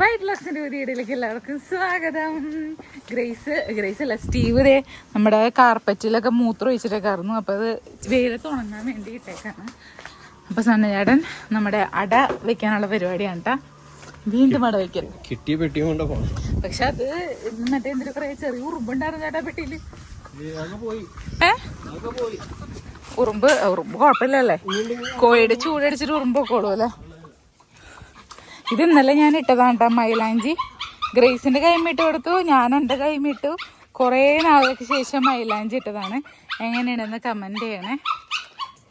വീഡിയോയിലേക്ക് എല്ലാവർക്കും സ്വാഗതം. ഗ്രേസ് ഗ്രേസ് അല്ല സ്റ്റീവ് ദേ നമ്മുടെ കാർപ്പറ്റിലൊക്കെ മൂത്രം ഒഴിച്ചിട്ടൊക്കെ ആയിരുന്നു അപ്പൊ അത് വെയിലത്ത് ഉണങ്ങാൻ വേണ്ടി ഇട്ടേക്കാണ്. അപ്പൊ സണ്ണചേട്ടൻ നമ്മുടെ അട വെക്കാനുള്ള പരിപാടിയാണ് കേട്ടാ വീണ്ടും അട വെക്കൽ. കിട്ടിയ പെട്ടി കൊണ്ട് പോകണം പക്ഷെ അത് മറ്റേ എന്തൊരു കുറേ ചെറിയ ഉറുമ്പുണ്ടായിരുന്നു ചേട്ടാ പെട്ടിയിൽ. പോയി. ഏ? പോയി. ഉറുമ്പ് ഉറുമ്പ് കുഴപ്പമില്ലല്ലേ? കോഴിയുടെ ചൂടടിച്ചിട്ട് ഉറുമ്പൊക്കെ ഉള്ളൂല്ലേ ഇത് ഇന്നലെ ഞാൻ ഇട്ടതാണ് കേട്ടോ മൈലാഞ്ചി. ഗ്രേസിന്റെ കൈമിട്ട് കൊടുത്തു ഞാൻ എന്റെ കൈമിട്ടു. കുറേ നാളുകൾക്ക് ശേഷം മൈലാഞ്ചി ഇട്ടതാണ്. എങ്ങനെയാണെന്ന് കമന്റ് ചെയ്യണേ.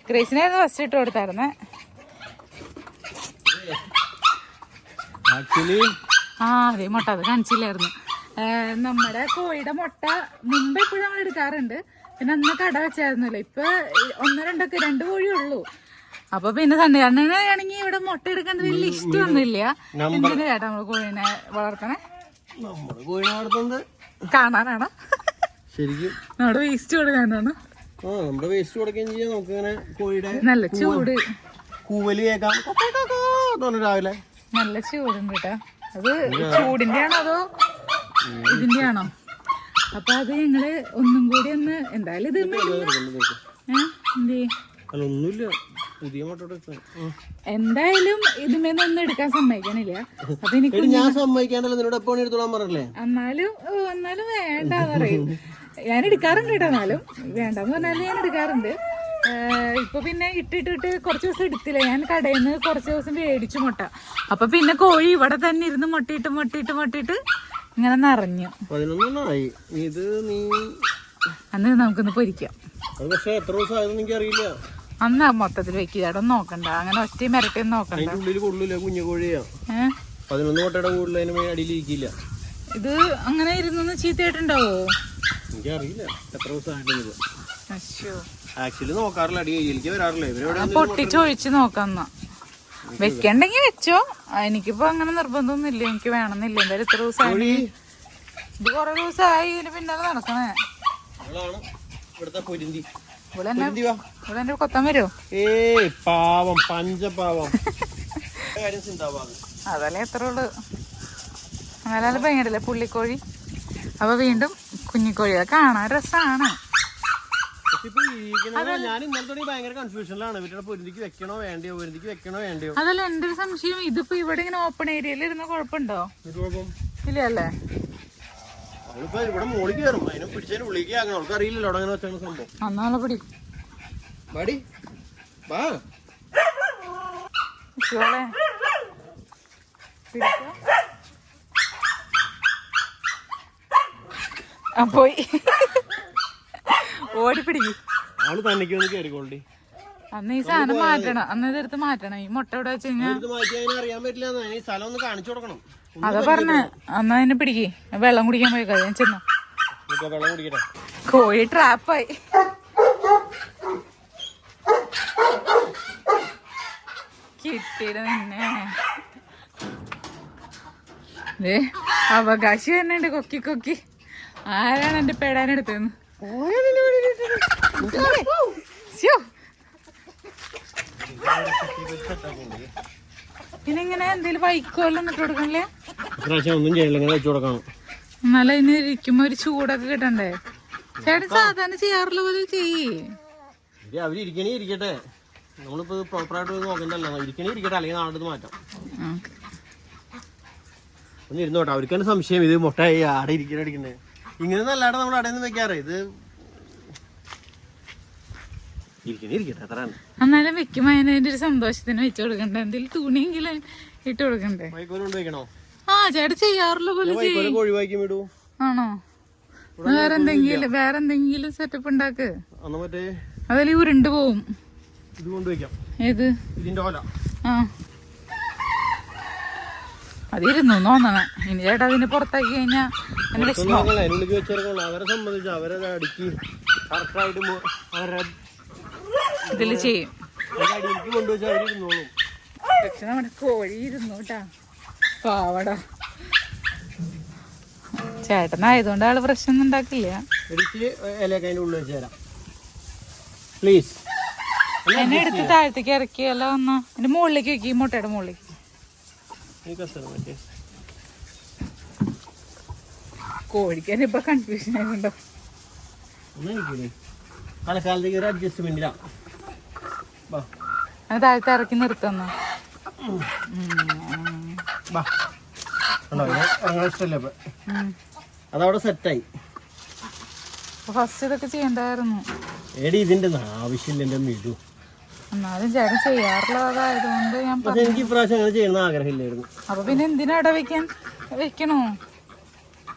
ഗ്രേസിനായിരുന്നു ഫസ്റ്റ് ഇട്ട് കൊടുത്തായിരുന്നേ. ആ അതെ മുട്ട അത് കാണിച്ചില്ലായിരുന്നു. നമ്മുടെ കോഴിയുടെ മുട്ട മുമ്പ് എപ്പോഴും നമ്മൾ എടുക്കാറുണ്ട്. പിന്നെ അന്ന് കട വെച്ചായിരുന്നല്ലോ. ഇപ്പൊ ഒന്ന് രണ്ടൊക്കെ രണ്ട് കോഴിയുള്ളൂ അപ്പൊ പിന്നെ സണ്ണിയാണെങ്കിൽ ഇവിടെ മുട്ട എടുക്കേണ്ട വലിയ ഇഷ്ടമൊന്നുമില്ല. എന്തിനാ ചേട്ടാ നമ്മൾ കോഴിനെ വളർത്തണേ? നമ്മുടെ കോഴിനെ വളർത്തുന്നത്? കാണാനാണോ? ശരിക്കും. നമ്മുടെ വേസ്റ്റ് കൊടുക്കാനാണോ? ആ നമ്മുടെ വേസ്റ്റ് കൊടുക്കുകയും ചെയ്യാം. നമുക്ക് ഇങ്ങനെ കോഴിയുടെ നല്ല ചൂട്. കൂവൽ കേൾക്കാം. രാവിലെ. നല്ല ചൂടുണ്ട് കേട്ടോ. അത് ചൂടിന്റെ ആണോ അതോ ഇതിന്റെ ആണോ അപ്പൊ അത് ഞങ്ങൾ ഒന്നും കൂടി ഒന്ന് എന്തായാലും ഇത് ഒന്നുമില്ല. പുതിയ എന്തായാലും ഇതുമേന്നൊന്നും എടുക്കാൻ സമ്മതിക്കണില്ല. അപ്പൊ എനിക്ക് ഞാൻ സമ്മതിക്കാണ്ടല്ലോ നിന്നോട് എപ്പോ എടുത്തോളാൻ പറഞ്ഞല്ലേ? എന്നാലും എന്നാലും വേണ്ട പറയും. ഞാൻ എടുക്കാറുണ്ട് കേട്ടോ എന്നാലും. വേണ്ടെന്ന് പറഞ്ഞാലും ഞാൻ എടുക്കാറുണ്ട്. ഇപ്പൊ പിന്നെ ഇട്ടിട്ടിട്ട് കുറച്ച് ദിവസം എടുത്തില്ല. ഞാൻ കടയിൽ നിന്ന് കുറച്ച് ദിവസം മേടിച്ചു മുട്ട. അപ്പൊ പിന്നെ കോഴി ഇവിടെ തന്നെ ഇരുന്ന് മുട്ടയിട്ട് മുട്ടയിട്ട് മുട്ടയിട്ട് ഇങ്ങനെ നിറഞ്ഞു. ഇത് നീ അന്ന് നമുക്കൊന്ന് പൊരിക്കാം. അത് പക്ഷേ എത്ര ദിവസം ആയതെന്ന് എനിക്ക് അറിയില്ല അന്ന് മൊത്തത്തിൽ വെക്കുക ചേട്ടാ നോക്കണ്ട. അങ്ങനെ ഒറ്റയും മിരട്ടിയും നോക്കണ്ട. ഉള്ളിൽ കൊള്ളില്ല കുഞ്ഞു കോഴിയാ. ഏഹ് പതിനൊന്ന് മുട്ടയുടെ കൂടുതൽ അതിന് മേൽ ഇരിക്കില്ല. ഇത് അങ്ങനെ ഇരുന്നൊന്ന് ചീത്തയായിട്ടുണ്ടാവോ? എനിക്കറിയില്ല. എത്ര ദിവസം ആക്ച്വലി നോക്കാറില്ല. അടി കയ്യിലേക്ക് വരാറില്ല. ഇവരെവിടെ പൊട്ടിച്ചൊഴിച്ച് നോക്കാം എന്നാ വെക്കണ്ടെങ്കി വെച്ചോ. എനിക്കിപ്പോ അങ്ങനെ നിർബന്ധമൊന്നുമില്ല. എനിക്ക് വേണമെന്നില്ല. എന്തായാലും ഇത്ര ദിവസമായി. കോഴി ഇത് കൊറേ ദിവസമായി ഇതിന് പിന്നാലെ നടക്കണേ. അവളാണ് എന്റെ കൊത്താൻ വരുമോ ഏയ് പാവം പഞ്ചപാവം. അതല്ലേ എത്ര ഉള്ളു? എന്നാലും ഭയങ്കരല്ലേ പുള്ളിക്കോഴി. അപ്പൊ വീണ്ടും കുഞ്ഞിക്കോഴി. അത് കാണാൻ രസാണ്. വേണ്ടയോ അതല്ല എന്റെ ഒരു സംശയം. ഇതിപ്പോ ഇവിടെ ഇങ്ങനെ ഓപ്പൺ ഏരിയയിൽ ഇരുന്ന കുഴപ്പമുണ്ടോ? ഇല്ലല്ലേ ഇല്ല അല്ലേ ഇവിടെ മോളിൽ കയറും അതിനെ പിടിച്ചതിന് ഉള്ളിലേക്ക് ആകണം അവൾക്ക് അറിയില്ലല്ലോ അവിടെ അങ്ങനെ വെച്ചാണ് സംഭവം. അന്നാളെ പിടി ബാടി വാ. ആ പോയി. ഓടിപ്പിടിക്ക്. ആൾ തന്നെക്ക് കേറിക്കോളി അന്ന് ഈ സാധനം മാറ്റണം. അന്ന് ഇതെടുത്ത് മാറ്റണം. ഈ മുട്ട ഇവിടെ വെച്ച് കഴിഞ്ഞാൽ കാണിച്ചു കൊടുക്കണം. അതാ പറഞ്ഞ. അന്ന് അതിനെ പിടിക്കേ. വെള്ളം കുടിക്കാൻ പോയി ഞാൻ ചെന്നു. ഇപ്പൊ വെള്ളം കുടിക്കട്ടെ. കോഴി ട്രാപ്പായി കിട്ടിയത് നിന്നെ. ദേ, അവകാശി തന്നെയുണ്ട് കൊക്കി കൊക്കി. ആരാണ് എന്റെ പേടാനെടുത്തെന്ന് പിന്നെ ഇതിനിങ്ങനെ എന്തേലും വൈക്കോല്ലോ ഇട്ട് കൊടുക്കണല്ലേ? ഒന്നും ചെയ്യില്ല എന്നാലും അതിന് ഇരിക്കുമ്പോ ഒരു ചൂടൊക്കെ കിട്ടണ്ടേ? ചേട്ടൻ സാധാരണ ചെയ്യാറുള്ള പോലെ ചെയ്യേ. ഇത് അവർ ഇരിക്കണേ ഇരിക്കട്ടെ. നമ്മളിപ്പോ പ്രോപ്പറായിട്ട് നോക്കണ്ടല്ലോ. ഇരിക്കണേ ഇരിക്കട്ടെ അല്ലെങ്കിൽ നാളെ മാറ്റാം. ഒന്ന് ഇരുന്നോട്ടെ അവർക്ക് തന്നെ സംശയം. ഇത് മുട്ട ആടെ ഇരിക്കണ അടിക്കണേ ഇങ്ങനെ നല്ലാടെ നമ്മൾ അടയിൽ നിന്ന് വെക്കാറ്. ഇത് എന്നാലും വെക്കുമ്പോ അതിന്റെ ഒരു സന്തോഷത്തിന് വെച്ചു കൊടുക്കണ്ടേ? എന്തെങ്കിലും തുണിയെങ്കിലും ഇട്ട് കൊടുക്കണ്ടേ? ആ ചേട്ടൻ ചെയ്യാറുള്ള പോലെ ചെയ്യ്. ആണോ? വേറെന്തെങ്കിലും വേറെന്തെങ്കിലും സെറ്റപ്പ് ഉണ്ടാക്ക്. അതല്ലേ അതിൽ ഉരുണ്ട് പോവും. ഇത് ഏത്? ഇതിന്റെ ഓല. ആ. അതിരുന്നു തോന്നണ ഇനി ചേട്ടാ അതിന് പുറത്താക്കി കഴിഞ്ഞാൽ അതിന് വിഷമം. പുറത്തൊന്നും അതിനുള്ളിൽ വെച്ചിറങ്ങുള്ളൂ അവരെ സംബന്ധിച്ച് അവരെ അടുക്കി. കറക്റ്റായിട്ട് അവരുടെ ഇതിൽ ചെയ്യും. അതിന്റെ അടിയിലേക്ക് കൊണ്ടുവച്ച് അവരിരുന്നോളും പക്ഷെ നമ്മുടെ കോഴി ഇരുന്നു കേട്ടാ പാവട. ചേട്ടനായതുകൊണ്ട് ആൾ പ്രശ്നം ഉണ്ടാക്കില്ല. ഉള്ളിൽ വെച്ച് തരാം. പ്ലീസ് എന്നെ എടുത്ത് താഴത്തേക്ക് ഇറക്കിയല്ലോ വന്ന. എന്റെ മുകളിലേക്ക് വെക്കി മുട്ടയുടെ മുകളിലേക്ക്. കോഴിക്കാൻ ഇപ്പൊ കൺഫ്യൂഷൻ ആയിട്ടുണ്ടോ ഒന്നും ഒരു അഡ്ജസ്റ്റ്മെന്റിലാ അത് താഴത്ത് ഇറക്കി നിർത്തുന്നു അതവിടെ സെറ്റായി ഫസ്റ്റ് ഇതൊക്കെ ചെയ്യണ്ടായിരുന്നു എടി ഇതിന്റെ ആവശ്യമില്ല എന്റെ മിടു. എന്നാലും ചേട്ടൻ ചെയ്യാറുള്ളതായതുകൊണ്ട് ഞാൻ പക്ഷെ എനിക്ക് ഇപ്രാവശ്യം അങ്ങനെ ചെയ്യണമെന്ന് ആഗ്രഹമില്ലായിരുന്നു. അപ്പൊ പിന്നെ എന്തിനാ ഇട വെക്കാൻ? വെക്കണോ?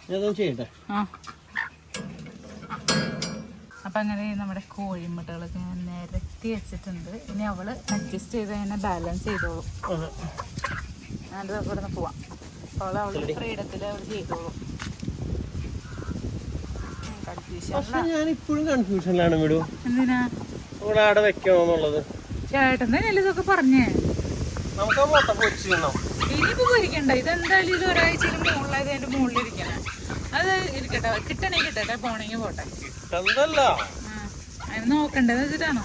ഞാനതൊന്നും ചെയ്യട്ടെ. ആ. അപ്പൊ അങ്ങനെ നമ്മുടെ കോഴിമുട്ടകളൊക്കെ ഞാൻ നിരത്തി വെച്ചിട്ടുണ്ട്. ഇനി അവൾ അഡ്ജസ്റ്റ് ചെയ്ത് തന്നെ ബാലൻസ് ചെയ്തോളും. ഞാനത് ഇവിടെ നിന്ന് പോവാം അവൾ അവളുടെ ഫ്രീഡത്തിൽ അവൾ ചെയ്തോളും. കൺഫ്യൂഷൻ പക്ഷെ ഞാൻ ഇപ്പോഴും കൺഫ്യൂഷനിലാണ് മിടു എന്തിനാ? ഇവിടെ അവിടെ വെക്കണോന്നുള്ളത്. ചേട്ടൻ തന്നെയല്ലേ ഇതൊക്കെ പറഞ്ഞേ ഇനിയിപ്പോ പൊരിക്കണ്ട. ഇതെന്തായാലും ഇത് ഒരാഴ്ചയിൽ മുകളിലായത് അതിന്റെ മുകളിലിരിക്കണം അത് ഇരിക്കട്ടെ. കിട്ടണേ കിട്ടട്ടെ. പോണെങ്കിൽ പോട്ടെ. നോക്കണ്ടത് വെച്ചിട്ടാണോ?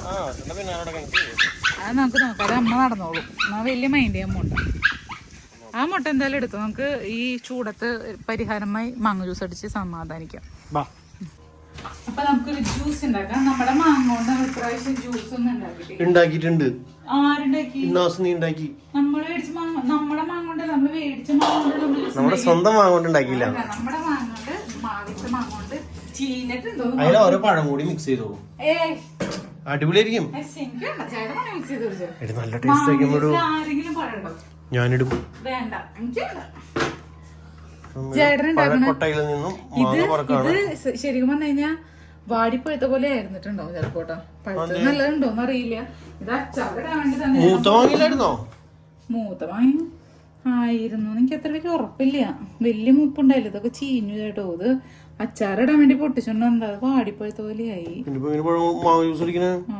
അത് നമുക്ക് നോക്കാം. അത് അമ്മ നടന്നോളും. എന്നാ വലിയ മൈൻഡ് ചെയ്യാൻ പോണ്ട. ആ മുട്ട എന്തായാലും എടുത്തു. നമുക്ക് ഈ ചൂടത്ത് പരിഹാരമായി മാങ്ങ ജ്യൂസ് അടിച്ച് സമാധാനിക്കാം. അപ്പൊ നമുക്കൊരു ജ്യൂസ് ഉണ്ടാക്കാം. നമ്മുടെ മാങ്ങ കൊണ്ട് ജ്യൂസ് ഒന്നും ഉണ്ടാക്കിയിട്ടില്ല. ഉണ്ടാക്കിയിട്ടുണ്ട്. ആരുണ്ടാക്കി? ഇന്നാസ് നീ ഉണ്ടാക്കി. നമ്മൾ മേടിച്ച മാങ്ങ നമ്മുടെ മാങ്ങ കൊണ്ട് നമ്മൾ മേടിച്ച മാങ്ങ കൊണ്ട് നമ്മൾ നമ്മുടെ സ്വന്തം ഉണ്ടാക്കിയില്ല. നമ്മുടെ മാങ്ങ കൊണ്ട് മാവിച്ച മാങ്ങ കൊണ്ട് ചീഞ്ഞിട്ടുണ്ടോ അതിൽ ഓരോ പഴം കൂടി മിക്സ് ചെയ്തോളൂ അടിപൊളിയായിരിക്കും. ചെയ്ത് എടി നല്ല ടേസ്റ്റ് ആയിരിക്കും ഒരു ആരെങ്കിലും പഴമുണ്ടോ ഞാനിടും. വേണ്ട ഇത് ശരിക്കും പറഞ്ഞു കഴിഞ്ഞാ വാടിപ്പഴുത്ത പോലെ ആയിരുന്നിട്ടുണ്ടാവും ചിലപ്പോട്ടോ പഴുത്തത് നല്ലതുണ്ടോന്ന് അറിയില്ല ഇത് അച്ചാറിടാൻ വേണ്ടി തന്നെ. മൂത്ത വാങ്ങിയില്ലായിരുന്നോ? മൂത്ത വാങ്ങി. ആയിരുന്നു. എനിക്ക് അത്ര വലിയ ഉറപ്പില്ല. വലിയ മൂപ്പുണ്ടായില്ല. ഇതൊക്കെ ചീഞ്ഞു കേട്ടോ ഇത് അച്ചാറിടാൻ വേണ്ടി പൊട്ടിച്ചോണ്ടെന്താ അത് വാടിപ്പഴുത്ത പോലെയായി.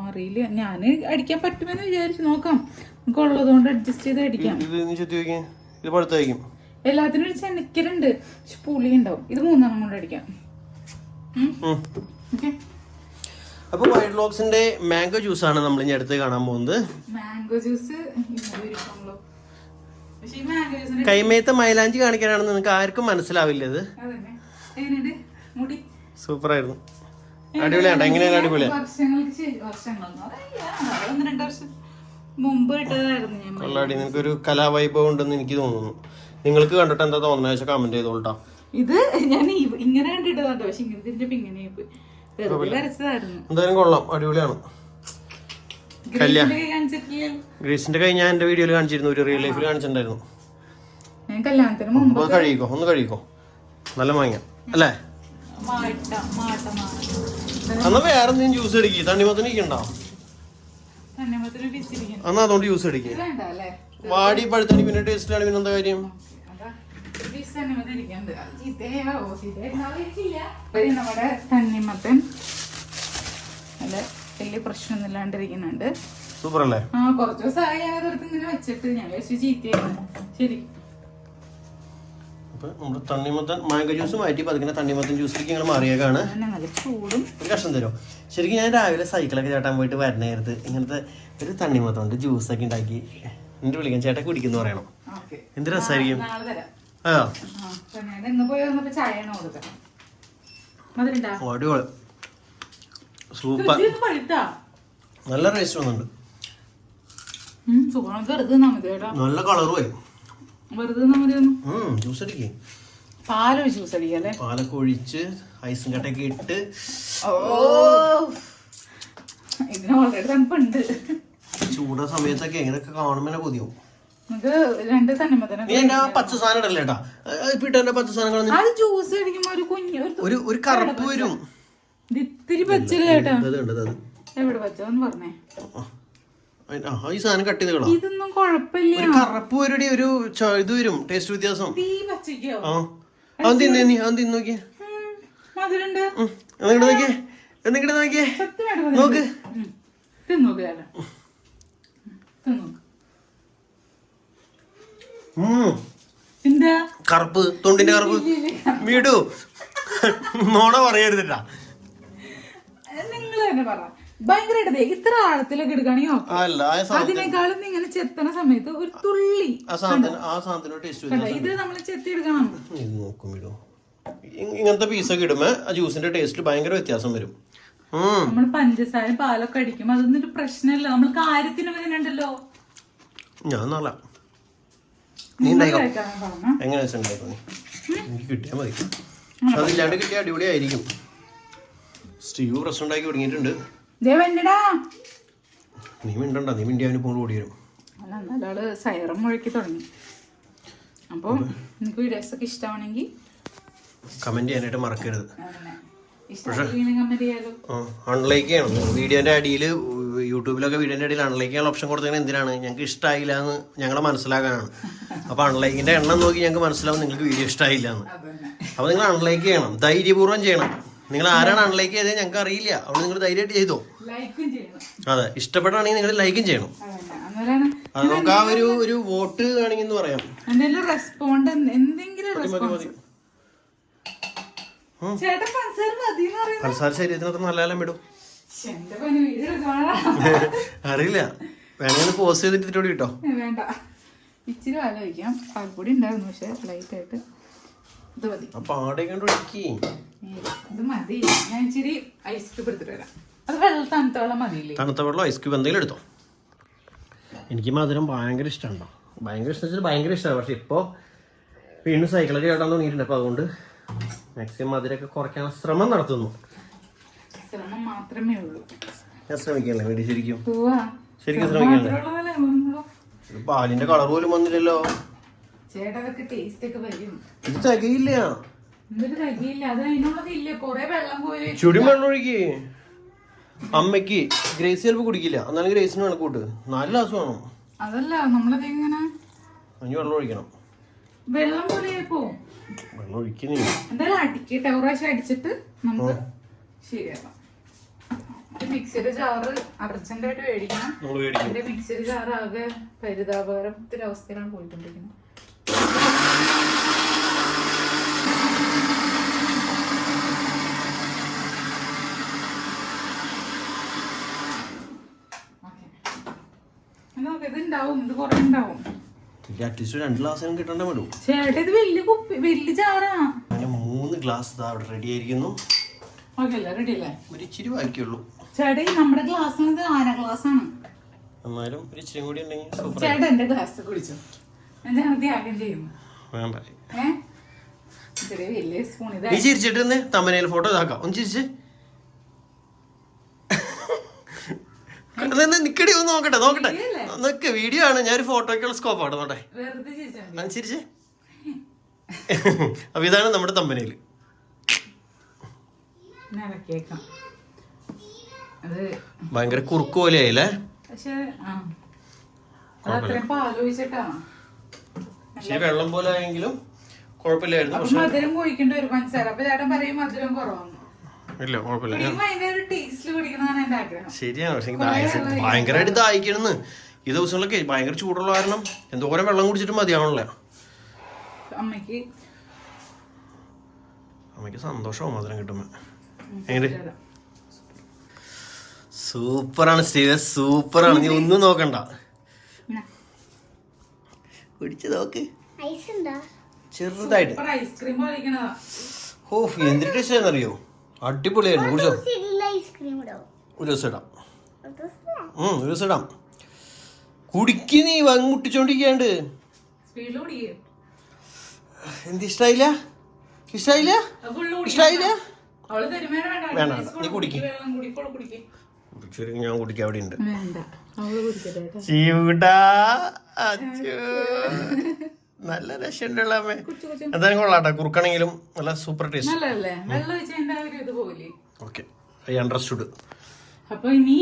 അറിയില്ല. ഞാൻ അടിക്കാൻ പറ്റുമെന്ന് വിചാരിച്ചു. നോക്കാം. നമുക്ക് ഉള്ളതുകൊണ്ട് അഡ്ജസ്റ്റ് ചെയ്ത് അടിക്കാം. എല്ലാത്തിനും ഒരു ചെനക്കലുണ്ട്. പക്ഷെ പുളി ഉണ്ടാവും ഇത് മൂന്നെണ്ണം കൊണ്ട് അടിക്കാം. ഓക്കെ അപ്പൊ വൈറ്റ് ലോക്സിന്റെ മാംഗോ ജ്യൂസ് ആണ് നമ്മൾ ഇനി അടുത്ത് കാണാൻ പോകുന്നത്. മാംഗോ ജ്യൂസ് കൈമേത്ത മൈലാഞ്ചി കാണിക്കാനാണെന്ന് നിങ്ങൾക്ക് ആർക്കും മനസ്സിലാവില്ല ഇത്. സൂപ്പർ ആയിരുന്നു അടിപൊളിയാണ് എങ്ങനെയാണ് അടിപൊളിയാ വർഷങ്ങൾക്ക് ഒരു വർഷങ്ങളൊന്നും അറിയില്ല അത് ഒന്ന് വർഷം മുമ്പ് ഇട്ടതായിരുന്നു ഞാൻ കൊള്ളാടി നിനക്കൊരു കലാവൈഭവം ഉണ്ടെന്ന് എനിക്ക് തോന്നുന്നു. നിങ്ങൾക്ക് കണ്ടിട്ട് എന്താ തോന്നുന്നത്? കമന്റ് ചെയ്തോളട്ടോ ഇത് ഞാൻ ഇങ്ങനെ കണ്ടിട്ട് പക്ഷെ ഇങ്ങനെ തിരിഞ്ഞപ്പോ ഇങ്ങനെ ആയിപ്പോയി. വെറുതെ വരച്ചതായിരുന്നു എന്തായാലും കൊള്ളാം. അടിപൊളിയാണ്. ഗ്രീസിന്റെ കൈ ഞാൻ എന്റെ വീഡിയോയിൽ കാണിച്ചിരുന്നു. ഒരു റിയൽ ലൈഫിൽ കാണിച്ചിട്ടുണ്ടായിരുന്നു. കഴിക്കോ? ഒന്ന് കഴിക്കോ? നല്ല മാങ്ങ. അല്ലേ? എന്നാ വേറെ എന്തെങ്കിലും ജ്യൂസ് അടിക്കുക തണ്ണിമത്തിന് ഇരിക്കണ്ടോ എന്നാ അതുകൊണ്ട് ജ്യൂസ് അടിക്കുക വാടി പഴുത്തണി പിന്നെ ടേസ്റ്റിലാണ് പിന്നെ എന്താ കാര്യം? നമ്മുടെ തണ്ണിമത്തൻ നല്ല വലിയ പ്രശ്നമൊന്നും ഇല്ലാണ്ടിരിക്കുന്നുണ്ട് സൂപ്പർ അല്ലേ ആ കുറച്ച് ദിവസമായി ഞാൻ അതെടുത്ത് ഇങ്ങനെ വെച്ചിട്ട് ഞാൻ വിചാരിച്ചു ചീത്തയായിരുന്നു. ശരി. നമ്മുടെ തണ്ണിമത്തൻ മാംഗോ ജ്യൂസ് മാറ്റി പതുക്കെ തണ്ണിമത്തൻ ജ്യൂസിലേക്ക് ഞങ്ങൾ മാറിയേക്കാണ്. നല്ല ചൂടും. ഒരു കഷ്ണം തരുമോ ശരിക്കും ഞാൻ രാവിലെ സൈക്കിളൊക്കെ ചേട്ടാൻ പോയിട്ട് വരണേരത്ത് ഇങ്ങനത്തെ ഒരു തണ്ണിമത്തം ഉണ്ട് ജ്യൂസൊക്കെ ഉണ്ടാക്കി എന്നിട്ട് വിളിക്കാൻ ചേട്ടാ കുടിക്കുന്നു പറയണം. ഓക്കെ. എന്ത് രസമായിരിക്കും അടിപൊളി. സൂപ്പർ. നല്ല ടേസ്റ്റ് വന്നുണ്ട് നല്ല മതി ജ്യൂസ് അടിക്കേ. പാലൊരു ജ്യൂസ് അടിക്കല്ലേ പാലൊക്കെ ഒഴിച്ച് ഐസും കട്ടയൊക്കെ ഇട്ട്. ഇതിന് ഓൾറെഡി തണുപ്പുണ്ട്. ചൂട സമയത്തൊക്കെ എങ്ങനെയൊക്കെ കാണുമ്പോൾ തന്നെ കൊതിയാവും. നീ എന്റെ പച്ച സാധനം ഇടല്ലേ ഏട്ടാ ഇപ്പൊ ഇട്ട പച്ച സാധനങ്ങൾ അത് ജ്യൂസ് അടിക്കുമ്പോ ഒരു കുഞ്ഞു ഒരു ഒരു കറുപ്പ് വരും. ഇത് ഇത്തിരി പച്ചില്ല കേട്ടോ? എവിടെ പച്ചന്ന് പറഞ്ഞേ. ആ, ആ ഈ സാധനം കട്ട് ചെയ്ത് ഇതൊന്നും കുഴപ്പമില്ല. ഒരു കറുപ്പ് വരുടെ ഒരു ഇത് വരും ടേസ്റ്റ് വ്യത്യാസം. ആ അത് തിന്നേ നീ? അത് തിന്നു നോക്കിയേ? എന്നിങ്ങട് നോക്കിയേ? എന്നിട്ട് നോക്കിയേ? നോക്ക്. തിന്നോക്ക് ഉം, എന്താ കറുപ്പ് തൊണ്ടിന്റെ കറുപ്പ്. വീടു. നോണ പറയരുതിട്ടാ. നിങ്ങൾ തന്നെ പറ. ഭയങ്കരമായിട്ട് ഇത്ര ആഴത്തിലൊക്കെ എടുക്കുകയാണെങ്കിൽ അല്ല അതിനേക്കാളും ഇങ്ങനെ ചെത്തണ സമയത്ത് ഒരു തുള്ളി. ഇത് നമ്മൾ ചെത്തി എടുക്കണം. നോക്കും ഇങ്ങനത്തെ പീസൊക്കെ ഇടുമ്പോ ആ ജ്യൂസിന്റെ ടേസ്റ്റ് ഭയങ്കര വ്യത്യാസം വരും. നമ്മൾ നമ്മൾ പഞ്ചസാര പാലൊക്കെ അടിക്കും അതൊന്നും ഒരു പ്രശ്നമല്ല. നമ്മൾ കാര്യത്തിന് വരുന്നുണ്ടല്ലോ ഞാൻ നാളെ നീ ഉണ്ടായിക്കോ എങ്ങനെ വെച്ചിട്ടുണ്ടായിക്കോ നീ എനിക്ക് കിട്ടിയാൽ മതി. അതില്ലാണ്ട് കിട്ടിയ അടിപൊളിയായിരിക്കും. സ്റ്റീവ് പ്രശ്നം ഉണ്ടാക്കി തുടങ്ങിയിട്ടുണ്ട്. നീ മിണ്ടണ്ട നീ മിണ്ടി അവന് ഇപ്പോൾ ഓടി വരും. അല്ല സൈറം മുഴക്കി തുടങ്ങി. അപ്പോൾ നിങ്ങൾക്ക് വീഡിയോസ് ഒക്കെ ഇഷ്ടമാണെങ്കിൽ കമന്റ് ചെയ്യാനായിട്ട് മറക്കരുത്. അൺലൈക്ക് വീഡിയോന്റെ അടിയിൽ യൂട്യൂബിലൊക്കെ വീഡിയോന്റെ അടിയിൽ അൺലൈക്ക് ചെയ്യാൻ ഓപ്ഷൻ കൊടുത്തത് എന്തിനാണ്? ഞങ്ങൾക്ക് ഇഷ്ടമായില്ല എന്ന് ഞങ്ങളെ മനസ്സിലാക്കാനാണ് അപ്പൊ അൺലൈക്കിന്റെ എണ്ണം നോക്കി ഞങ്ങൾക്ക് മനസ്സിലാവും നിങ്ങൾക്ക് വീഡിയോ ഇഷ്ടമായില്ല എന്ന് അപ്പൊ നിങ്ങൾ അൺലൈക്ക് ചെയ്യണം. ധൈര്യപൂർവം ചെയ്യണം. നിങ്ങൾ ആരാണ് അൺലൈക്ക് ചെയ്തത് ഞങ്ങൾക്ക് അറിയില്ല. അവിടെ നിങ്ങൾ ധൈര്യമായിട്ട് ചെയ്തോ. അതെ ഇഷ്ടപ്പെട്ടാണെങ്കിൽ നിങ്ങൾ ലൈക്കും ചെയ്യണം. അത് നമുക്ക് ആ ഒരു ഒരു വോട്ട് വേണമെങ്കിൽ എന്ന് പറയാം. എന്തെങ്കിലും റെസ്പോണ്ട് എന്തെങ്കിലും ചേട്ടൻ പഞ്ചസാര മതി പഞ്ചസാര വിടും. അറിയില്ല. വേണമെങ്കിൽ പോസ് ചെയ്തിട്ട് ഇട്ടോടി കിട്ടോ വേണ്ട. ഇച്ചിരി ആലോചിക്കാം പാൽപ്പൊടി ഉണ്ടായിരുന്നു പക്ഷെ ലൈറ്റ് ആയിട്ട് ഇത് മതി. ഇത് മതി. ഞാൻ ഇച്ചിരി ഐസ് ക്യൂബ് എടുത്തിട്ട് വരാം. അത് വെള്ളം തണുത്ത വെള്ളം മതിയില്ലേ? തണുത്ത വെള്ളം ഐസ് ക്യൂബ് എന്തെങ്കിലും എടുത്തോ. എനിക്ക് മധുരം ഭയങ്കര ഇഷ്ടമുണ്ടോ ഭയങ്കര ഇഷ്ടം വെച്ചാൽ ഭയങ്കര ഇഷ്ടമാണ് പക്ഷെ ഇപ്പോൾ വീണ്ടും സൈക്കിളൊക്കെ ചേട്ടാൻ തുടങ്ങിയിട്ടുണ്ട്. അപ്പോൾ അതുകൊണ്ട് മാക്സിമം മധുരമൊക്കെ കുറയ്ക്കാൻ ശ്രമം നടത്തുന്നു. ശ്രമം മാത്രമേ ഉള്ളൂ. ഞാൻ ശ്രമിക്കല്ലേ? വേണ്ടി ശരിക്കും? ശരിക്കും ഇത് പാലിന്റെ കളർ പോലും വന്നില്ലല്ലോ. ഇത് തികയില്ല. ചുടി വെള്ളം ഒഴുകി അമ്മയ്ക്ക് ഗ്രേസ് ചിലപ്പോ കുടിക്കില്ല. എന്നാലും ഗ്രേസിന് വേണം കൂട്ട്. നാല് ഗ്ലാസ് വേണം. അതല്ല നമ്മളത് ഇങ്ങനെ അഞ്ഞ് വെള്ളം ഒഴിക്കണം. വെള്ളം പോലെ വെള്ളം ഒഴിക്കുന്നില്ല എന്തായാലും അടിക്കട്ടെ പ്രാവശ്യം അടിച്ചിട്ട് നമുക്ക് ശരിയാക്കാം. മിക്സിയുടെ ജാറ് അർജന്റ് ആയിട്ട് മേടിക്കണം. നമ്മൾ മേടിക്കും. എന്റെ മിക്സിയുടെ ജാറ് ആകെ അവസ്ഥയിലാണ് പോയിക്കൊണ്ടിരിക്കുന്നത്. ഇത് ഉണ്ടാവും ഇത് കുറെ ഉണ്ടാവും. അറ്റ്ലീസ്റ്റ് രണ്ട് ഗ്ലാസ് കിട്ടേണ്ട വിടും ചേട്ടാ ഇത് വലിയ കുപ്പി വലിയ ജാറാ അങ്ങനെ മൂന്ന് ഗ്ലാസ് ഇതാ അവിടെ റെഡി ആയിരിക്കുന്നു. ഓക്കെ അല്ലേ? റെഡി അല്ലേ? ഒരു ഇച്ചിരി ബാക്കിയുള്ളൂ. ചേട്ടാ ഈ നമ്മുടെ ഗ്ലാസ് ഇത് ആന ഗ്ലാസ് ആണ്. എന്നാലും ഒരു ഇച്ചിരി കൂടി ഉണ്ടെങ്കിൽ സൂപ്പർ ചേട്ടാ എന്റെ ഗ്ലാസ് കുടിച്ചു? ഞാൻ ത്യാഗം ചെയ്യുന്നു വേണ്ട ഏ? ചെറിയ വലിയ സ്പൂൺ ഇത്. നീ ചിരിച്ചിട്ട് നിന്ന് തമ്മനയിൽ ഫോട്ടോ ഇതാക്കാം. ഒന്ന് ചിരിച്ച്. നിന്ന് നിക്കടി ഒന്ന് നോക്കട്ടെ നോക്കട്ടെ. നിക്ക് വീഡിയോ ആണ്. ഞാൻ ഒരു ഫോട്ടോയ്ക്കുള്ള സ്കോപ്പ് ആണ്. നോട്ടെ ചിരിച്ചേ അപ്പൊ ഇതാണ് നമ്മുടെ തമ്പനയിൽ ഭയങ്കര കുറുക്ക് പോലെ ആയില്ലേ പക്ഷേ വെള്ളം പോലെ ആയെങ്കിലും കുഴപ്പമില്ലായിരുന്നു. മധുരം കുഴിക്കേണ്ടി ഒരു പഞ്ചസാര അപ്പൊ ചേട്ടൻ പറയും മധുരം കുറവാണ് ഇല്ല കുഴപ്പമില്ല. ശരിയാണ്. പക്ഷെ ഭയങ്കരമായിട്ട് ദാഹിക്കണെന്ന് ഈ ദിവസങ്ങളിലൊക്കെ ഭയങ്കര ചൂടുള്ള കാരണം എന്തോരം വെള്ളം കുടിച്ചിട്ട് മതിയാവണല്ലേ. അമ്മയ്ക്ക് അമ്മയ്ക്ക് സന്തോഷവും മധുരം കിട്ടുമ്പോ എങ്ങനെ? സൂപ്പറാണ് സ്റ്റീവ സൂപ്പറാണ്. നീ ഒന്നും നോക്കണ്ട. കുടിച്ചു നോക്ക്. ചെറുതായിട്ട്. ഓ എന്തിട്ട് ടേസ്റ്റ് അറിയോ? അടിപൊളിയായിരുന്നു. കുടിച്ചോ ഇതിൽ ഐസ്ക്രീം ഇടോ. ഒരു ദിവസം ഇടാം. ഒരു ദിവസം ഇടാം. കുടിക്ക് നീ വങ്ങ് മുട്ടിച്ചോണ്ടിരിക്കാണ്ട് സ്പീഡിൽ കുടിക്കേ എന്ത് ഇഷ്ടായില്ല? ഇഷ്ടായില്ല? ഇഷ്ടായില്ല? വേണ്ട. നീ കുടിക്ക്. കുടിക്കേ. ഞാൻ കുടിക്കാൻ അവിടെ ഉണ്ട്. ചീവിടാ അച്ഛോ. നല്ല രസമുണ്ടുള്ള അമ്മേ. എന്തായാലും കൊള്ളാട്ടെ കുറുക്കണെങ്കിലും നല്ല super taste. Okay. I understood. അപ്പൊ ഇനി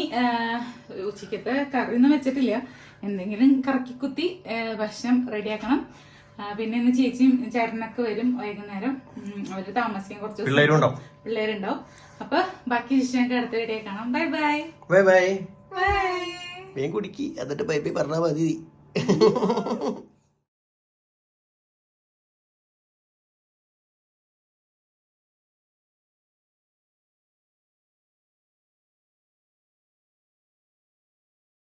ഉച്ചക്കത്തെ കറി ഒന്നും വെച്ചിട്ടില്ല. എന്തെങ്കിലും കറക്കി കുത്തി ഭക്ഷണം റെഡിയാക്കണം. പിന്നെ ഇന്ന് ചേച്ചിയും ചേട്ടനൊക്കെ വരും വൈകുന്നേരം. അവർ താമസിക്കാൻ കുറച്ച് പിള്ളേരുണ്ടാവും. അപ്പൊ ബാക്കി ശിഷ്യൊക്കെ അടുത്ത വീഡിയോ കാണാം. Bye bye bye bye bye മീൻ കുടിക്കി. എന്നിട്ട് ബൈ ബൈ പറഞ്ഞാൽ മതി.